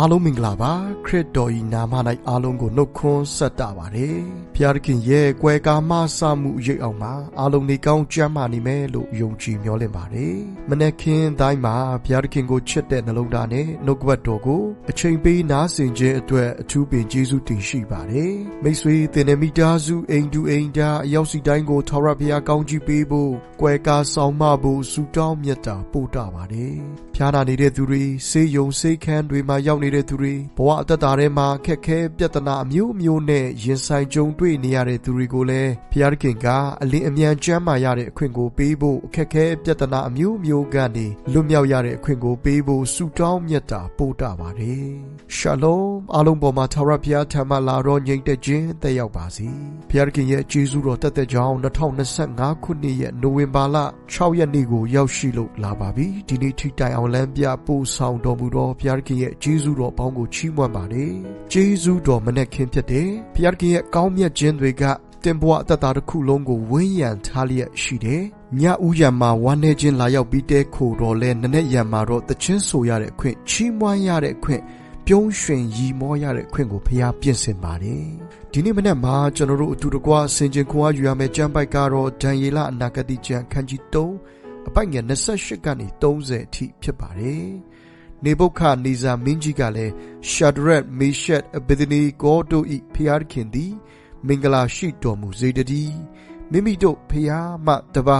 အားလုံးမင်္ဂလာပါခရစ်တော်ဤနာမ၌အားလုံးကိုနှုတ်ခွန်းဆက်တာပါတယ်ဖျားသခင်ရဲ့ကွယ်ကာမဆမှုရိပ်အောင်မှာအားလုံးနေကောင်းကြမ်းမာနေမယ်လို့ယုံကြည်မျှော်လင့်ပါတယ်မနေ့ခင်တိုင်းမှာဖျားသခင်ကိုချစ်တဲ့နှလုံးသားနဲ့နှုတ်ကပတ်တော်ကိုအချိန်ပေးနားဆင်ခြင်းအတွက်အထူးပင်ကျေးဇူးတင်ရှိပါတယ်မိတ်ဆွေသင်တဲ့မိသားစုအိမ်တူအိမ်သားအရောက်စီတိုင်းကိုထာဝရဘုရားကောင်းချီးပေးဖို့ကွယ်ကာဆောင်မဖို့ဆုတောင်းမြတ်တာပို့တာပါတယ်ဖျားနာနေတဲ့သူတွေဆေးရုံဆေးခန်းတွေမှာရောက်နေတဲ့သူတွေဘဝအသက်တာထဲမှာခက်ခဲပြဿနာအမျိုးမျိုးနဲ့ရင်ဆိုင်ကြုံတွေ့နေရတဲ့သူတွေကိုလည်းဖျားခင်ကအလင်းအမြန်ကျမ်းမာရတဲ့အခွင့်ကိုပေးဖို့အခက်ခဲပြဿနာအမျိုးမျိုးကနေလွတ်မြောက်ရတဲ့အခွင့်ကိုပေးဖို့ဆုတောင်းမြတ်တာပို့တာပါတယ်ရှာလုံအားလုံးပေါ်မှာထာဝရဘုရားထံမှလာတော့ညီတဲ့ခြင်းတက်ရောက်ပါစေဖျားခင်ရဲ့ကျေးဇူးတော်တက်တဲ့ကြောင်း2025ခုနှစ်ရဲ့နိုဝင်ဘာလ6ရက်နေ့ကိုရောက်ရှိလို့လာပါပြီဒီနေ့ထိတိုင်အောင်လမ်းပြပို့ဆောင်တော်မူသောဘုရားခင်ရဲ့ကျေးဇူးတော်ပေါင်းကိုချီးမွမ်းပါတယ်ကျေးဇူးတော်မနဲ့ခင်ဖြစ်တယ်ဘုရားခင်ရဲ့ကောင်းမြတ်ခြင်းတွေကတင်ဘဝအသက်တာတစ်ခုလုံးကိုဝန်းရံထားလျက်ရှိတယ်။ညဦးရံမှာဝမ်းနေခြင်းလာရောက်ပြီးတဲခိုတော့လဲနနဲ့ရံမှာတော့တချင်းဆိုရတဲ့အခွင့်ချီးမွမ်းရတဲ့အခွင့်ပြုံးရွှင်ရီမောရတဲ့အခွင့်ကိုဖျားပြင်ဆင်ပါတယ်။ဒီနေ့မနေ့မှာကျွန်တော်တို့အတူတကွဆင်ခြင်ခွန်အားယူရမယ့်ကျမ်းပိုက်ကတော့ဒံယေလအနာဂတိကျမ်းခန်းကြီး3အပိုက်ငယ်28ကနေ30အထိဖြစ်ပါတယ်။ နေဘုခနေဇာမင်းကြီးကလည်းရှာဒရက်မေရှက်အဘဒနီကိုတို့ဤဖျားခင်သည် မင်္ဂလာရှိတော်မူစေတည်းမိမိတို့ဖျားမှတပါ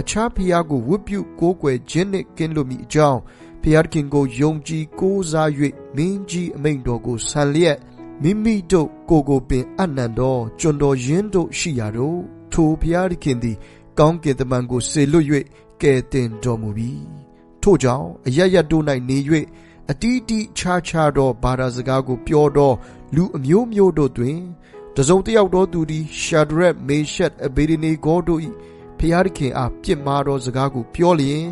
အခြားဖျားကိုဝတ်ပြုကိုးကွယ်ခြင်းနှင့်ကင်းလွတ်မိအကြောင်းဖျားခင်ကိုယုံကြည်ကိုးစား၍မင်းကြီးအမိန့်တော်ကိုဆံလျက်မိမိတို့ကိုကိုပင်အနန္တော်ကျွန်တော်ရင်းတို့ရှိရာတို့ထိုဖျားခင်သည် ကောင်းကင်တမန်ကိုဆေလွတ်၍ကဲတင်တော်မူပြီး ထို့ကြောင့်အရရတို့၌နေ၍အတီးတီးခြားခြားသောဘာသာစကားကိုပြောသောလူအမျိုးမျိုးတို့တွင်တစုံတယောက်သောသူသည်ရှာဒရက်မေရှက်အဘေဒနေဂေါတို့၏ဖျားခင်အားပြစ်မှားသောစကားကိုပြောလျင်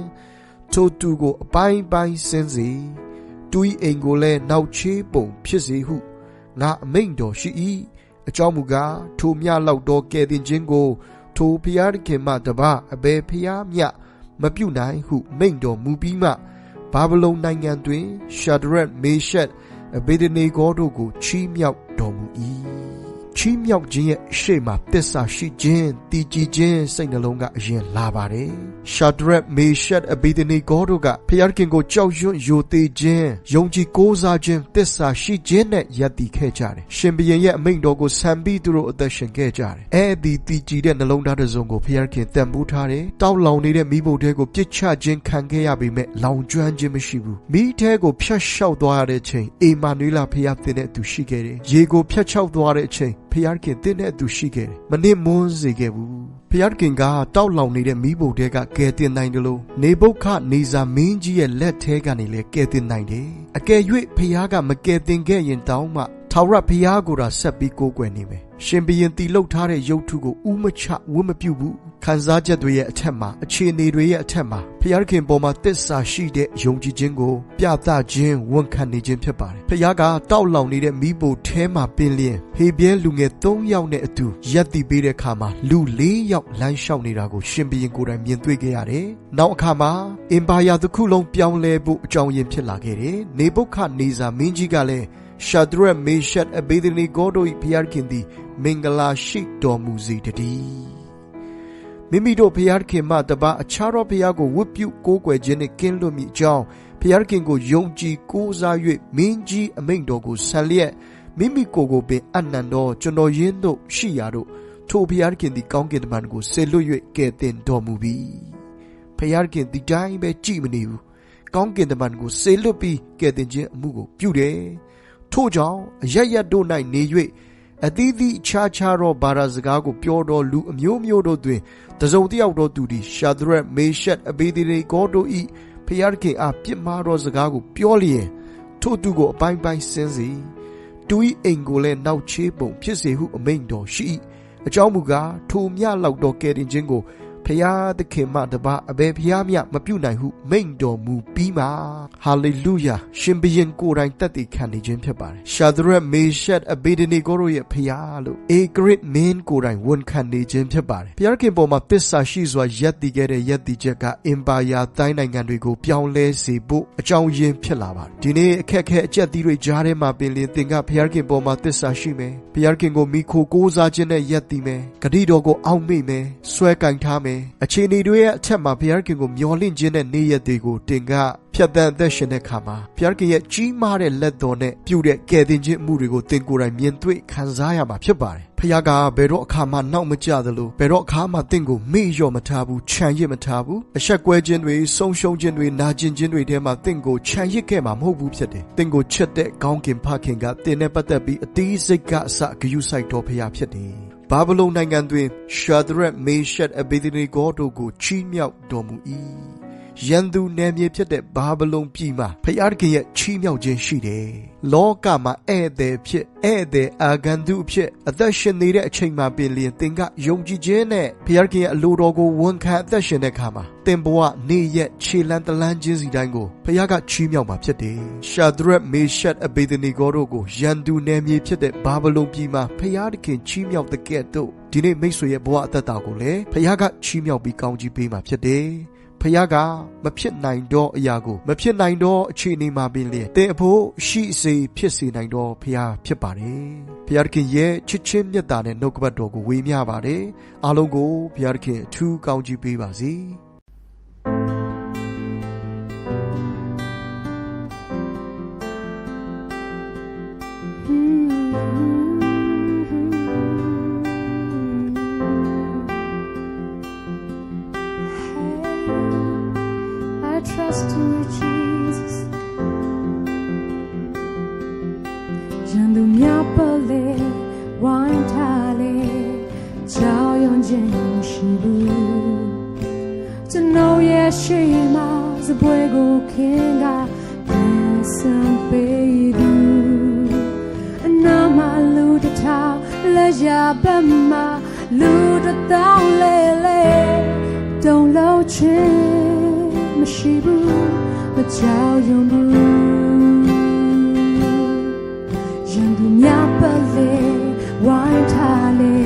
ထိုသူကိုအပိုင်းပိုင်းစင်းစေသူ၏အိမ်ကိုလည်းနောက်ချေးပုံဖြစ်စေဟုငါအမိန့်တော်ရှိ၏အကြောင်းမူကားထိုမြလောက်သောကဲတင်ခြင်းကို ထိုဖျားခင်မှတပါအဘယ်ဖျားမြ မပြုတ်နိုင်ဟုမိန့်တော်မူပြီးမှဘာဗလုန်နိုင်ငံတွင်ရှာဒရက်မေရှက်အဘေဒနေဂေါတို့ကိုချီးမြှောက်တော်မူ၏ ချီးမြှောက်ခြင်းရဲ့ရှေ့မှာတစ္ဆာရှိခြင်းတည်ကြည်ခြင်းစိတ်နှလုံးကအရင်လာပါတယ်ရှာဒရက်မေရှက်အဘိဒနီဂေါတို့ကဖျားခင်ကိုကြောက်ရွံ့ယိုသေးခြင်းယုံကြည်ကိုးစားခြင်းတစ္ဆာရှိခြင်းနဲ့ယက်တည်ခဲ့ကြတယ်ရှင်ဘရင်ရဲ့အမိန့်တော်ကိုဆံပြီးသူတို့အသက်ရှင်ခဲ့ကြတယ်အဲ့ဒီတည်ကြည်တဲ့နှလုံးသားတစ်စုံကိုဖျားခင်တန်ဖိုးထားတယ်တောက်လောင်နေတဲ့မိဖို့တဲကိုပြစ်ချခြင်းခံခဲ့ရပေမဲ့လောင်ကျွမ်းခြင်းမရှိဘူးမိထဲကိုဖျက်လျှောက်သွားရတဲ့ချိန်အေမာနွေလာဖျားတင်တဲ့သူရှိခဲ့တယ်ရေကိုဖျက်ချောက်သွားတဲ့အချိန်ဖျားခင်တင်းတဲ့အသူရှိခဲ့တယ်မနစ်မွန်းစေခဲ့ဘူးဖျားခင်ကတောက်လောင်နေတဲ့မိဘတဲကကယ်တင်နိုင်တယ်လို့နေဘုခနေဇာမင်းကြီးရဲ့လက်ထဲကနေလည်းကယ်တင်နိုင်တယ်အကယ်၍ဖျားကမကယ်တင်ခဲ့ရင်တောင်းမှထာဝရဘုရားကိုသာဆက်ပြီးကိုးကွယ်နေမယ်ရှင်ဘရင်တီလုတ်ထားတဲ့ရုပ်ထုကိုဥမချဝတ်မပြုဘူး ခံစားချက်တွေရဲ့အထက်မှာအခြေအနေတွေရဲ့အထက်မှာဘုရားခင်ပေါ်မှာတစ္ဆာရှိတဲ့ယုံကြည်ခြင်းကိုပြသခြင်းဝန်ခံနေခြင်းဖြစ်ပါတယ်ဘုရားကတောက်လောင်နေတဲ့မိဖို့ထဲမှာပင်လျင်ဟေပြဲလူငယ်၃ယောက်နဲ့အတူရက်တည်ပေးတဲ့အခါမှာလူ၄ယောက်လမ်းလျှောက်နေတာကိုရှင်ဘရင်ကိုယ်တိုင်မြင်တွေ့ခဲ့ရတယ်နောက်အခါမှာအင်ပါယာတစ်ခုလုံးပြောင်းလဲဖို့အကြောင်းရင်းဖြစ်လာခဲ့တယ်နေဘုခနေဇာမင်းကြီးကလည်းရှာဒရက်မေရှက်အဘေဒနီဂေါတို့၏ဖျားခင်သည်မင်္ဂလာရှိတော်မူစေတည်း မိမိတို့ဖျားခင်မှတပါအခြားသောဖျားကိုဝတ်ပြုကိုးကွယ်ခြင်းနှင့်ကင်းလွတ်မိကြောင်းဖျားခင်ကိုယုံကြည်ကိုးစား၍မင်းကြီးအမိန့်တော်ကိုဆံလျက်မိမိကိုယ်ကိုပင်အနန္တော်ကျွန်တော်ရင်းတို့ရှိရာတို့ထိုဖျားခင်သည်ကောင်းကင်တမန်ကိုဆေလွတ်၍ကယ်တင်တော်မူပြီဖျားခင်ဒီတိုင်းပဲကြည်မနေဘူးကောင်းကင်တမန်ကိုဆေလွတ်ပြီးကယ်တင်ခြင်းအမှုကိုပြုတယ်ထို့ကြောင့်အရရတို့၌နေ၍ အသီးသီးခြားခြားသောဘာသာစကားကိုပြောတော်လူအမျိုးမျိုးတို့တွင်တစုံတစ်ယောက်သောသူသည်ရှာဒရက်မေရှက်အဘေဒီရေကိုတို့ဤဖျားခင်အားပြစ်မှားသောစကားကိုပြောလျင်ထို့သူကိုအပိုင်းပိုင်းစင်းစီသူ၏အိမ်ကိုလည်းနောက်ချေးပုံဖြစ်စေဟုအမိန့်တော်ရှိအကြောင်းမူကားထိုမြလောက်သောကယ်တင်ခြင်းကို ဖဖျားသခင်မှတပါအဘယ်ဖျားမျှမပြုတ်နိုင်ဟုမိန့်တော်မူပြီးမှဟာလေလုယာရှင်ဘုရင်ကိုယ်တိုင်တက်တည်ခံနေခြင်းဖြစ်ပါတယ်ရှာဒရက်မေရှက်အဘေဒနီကိုတို့ရဲ့ဖျားလို့အေဂရစ်မင်းကိုယ်တိုင်ဝန်ခံနေခြင်းဖြစ်ပါတယ်ဖျားခင်ပေါ်မှာတစ္ဆာရှိစွာယက်တည်ခဲ့တဲ့ယက်တည်ချက်ကအင်ပါယာတိုင်းနိုင်ငံတွေကိုပြောင်းလဲစေဖို့အကြောင်းရင်းဖြစ်လာပါတယ်ဒီနေ့အခက်အခဲအကျက်သီးတွေကြားထဲမှာပင်လင်သင်ကဖျားခင်ပေါ်မှာတစ္ဆာရှိမယ်ဖျားခင်ကိုမိခိုကိုးစားခြင်းနဲ့ယက်တည်မယ်ဂတိတော်ကိုအောက်မေ့မယ်ဆွဲကင်ထားမယ်အခြေအနေတွေရဲ့အထက်မှာဘုရားခင်ကိုမျော်လင့်ခြင်းနဲ့နေ့ရက်တွေကိုတင်ကဖြတ်သန်းအသက်ရှင်တဲ့ခါမှာဘုရားခင်ရဲ့ကြီးမားတဲ့လက်တော်နဲ့ပြုတဲ့ကယ်တင်ခြင်းအမှုတွေကိုတင်ကိုယ်တိုင်မြင်တွေ့ခံစားရမှာဖြစ်ပါတယ်ဖခင်ကဘယ်တော့အခါမှနောက်မကျသလိုဘယ်တော့အခါမှတင့်ကိုမေ့လျော့မထားဘူးခြံရစ်မထားဘူးအဆက်ကွဲခြင်းတွေဆုံးရှုံးခြင်းတွေနာကျင်ခြင်းတွေထဲမှာတင့်ကိုခြံရစ်ခဲ့မှာမဟုတ်ဘူးဖြစ်တယ်တင့်ကိုချက်တဲ့ကောင်းကင်ဖခင်ကတင်နဲ့ပတ်သက်ပြီးအသေးစိတ်ကအစဂယုစိုက်တော်ဖခင်ဖြစ်တယ် ဘာဗလုန်နိုင်ငံတွင်ရှာဒရက်မေရှက်အဘေဒနီဂေါတို့ကိုချီးမြှောက်တော်မူ၏ ရန်သူနယ်မြေဖြစ်တဲ့ဘာဗလုန်ပြည်မှာဖျားခင်ရဲ့ချီးမြှောက်ခြင်းရှိတယ်။လောကမှာဧည့်သည်ဖြစ်ဧည့်သည်အာဂန္တုဖြစ်အသက်ရှင်နေတဲ့အချိန်မှာပင်လျင်သင်ကယုံကြည်ခြင်းနဲ့ဖျားခင်ရဲ့အလိုတော်ကိုဝန်ခံအသက်ရှင်တဲ့အခါမှာသင်ဘဝနေ့ရက်ခြေလန်းတလန်းချင်းစီတိုင်းကိုဖျားကချီးမြှောက်မှာဖြစ်တယ်။ရှာဒရက်မေရှက်အဘေဒနီဂေါတို့ကိုရန်သူနယ်မြေဖြစ်တဲ့ဘာဗလုန်ပြည်မှာဖျားခင်ချီးမြှောက်တဲ့ကဲ့သို့ဒီနေ့မိတ်ဆွေရဲ့ဘဝအသက်တာကိုလည်းဖျားကချီးမြှောက်ပြီးကောင်းကြီးပေးမှာဖြစ်တယ်။ ဖခင်ကမဖြစ်နိုင်တော့အရာကိုမဖြစ်နိုင်တော့အခြေအနေမှာပင်လေတင်အဖို့ရှိစေဖြစ်စေနိုင်တော့ဖခင်ဖြစ်ပါတယ်ဖခင်ရဲ့ချစ်ချင်းမြတ်တာနဲ့နှုတ်ကပတ်တော်ကိုဝေမျှပါတယ်အားလုံးကိုဖခင်အထူးကောင်းချီးပေးပါစေ။ သူများပေါ်လေဝိုင်းထားလေချောင်းယုံခြင်းရှိဘူးကျွန်တော်ရဲ့ရှိမှာစပွဲကိုခင်ကပြန်စံပေးသူအနာမလူတထောင်လက်ရပတ်မှာလူတထောင်လေလေတုံလို့ချင်းမရှိဘူးမချောင်းယုံဘူး သူများပလေဝိုင်းထားလေ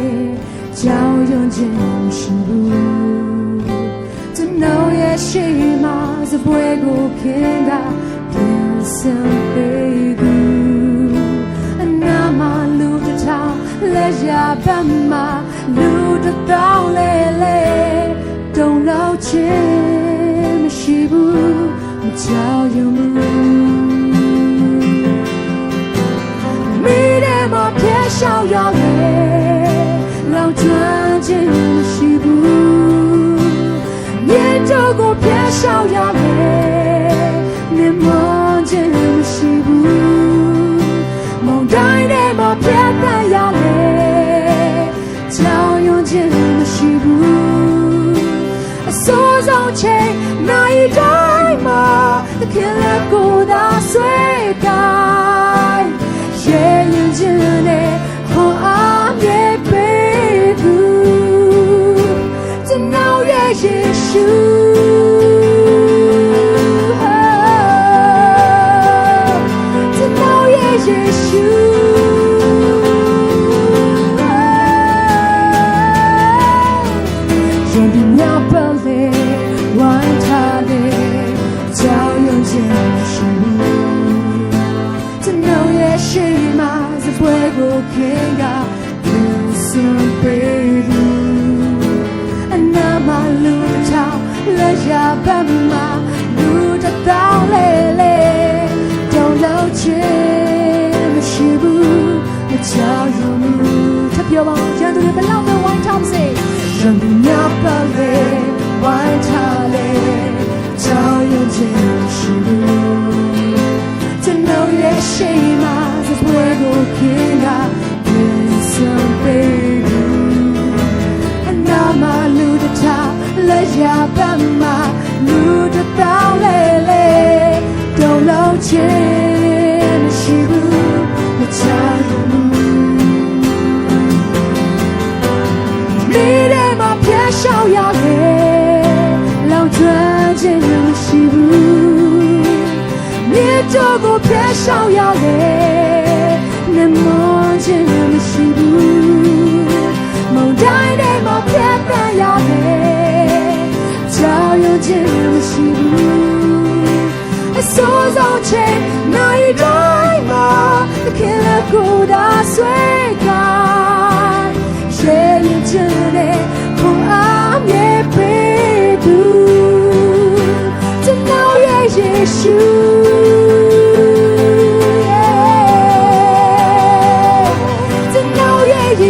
ကြောက်ရွံ့ခြင်းမရှိဘူးကျွန်တော်ရဲ့ရှိမှစပွဲကိုခင်ကပြန်စံပေးသူအနာမလူတထောင်လက်ရပတ်မှာလူတထောင်လေလေတုံလောက်ခြင်းမရှိဘူးမကြောက်ရွံ့ ကိုဖျက်ရှောင်ရလေမြင်မခြင်းမရှိဘူးမောင်တိုင်းထဲမှာဖျ တော်ရဲ့ တောင်းလေလေတုံလုံးချင်းမရှိဘူးမချဘူးမိတယ်မပြတ်ရှောက်ရလေလောက်ကျွမ်းခြင်းမရှိဘူးမြေတော်ကိုပြတ်ရှောက်ရလေနေမ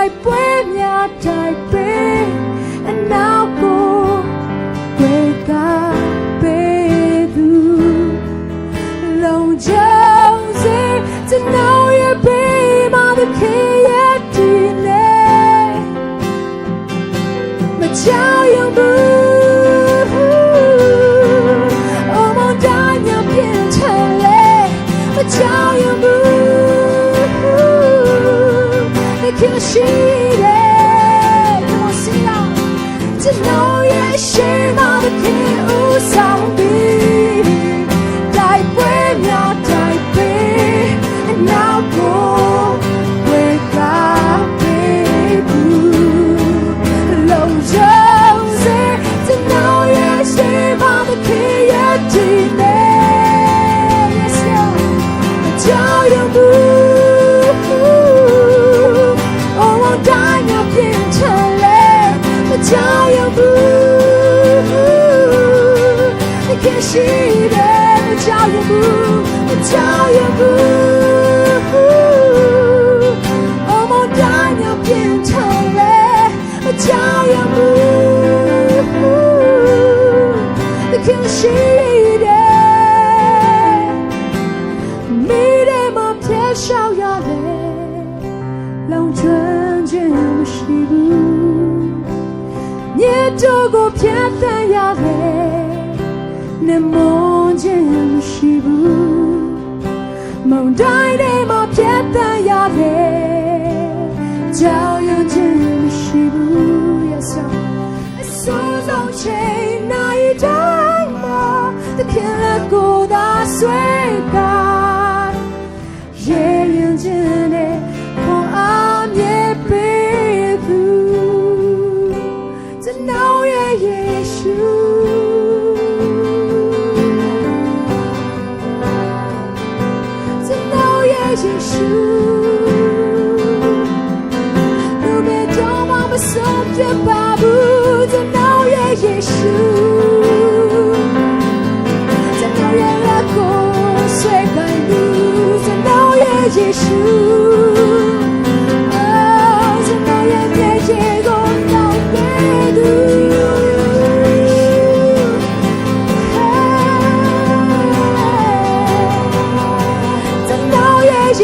တိုက် que o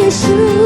你是。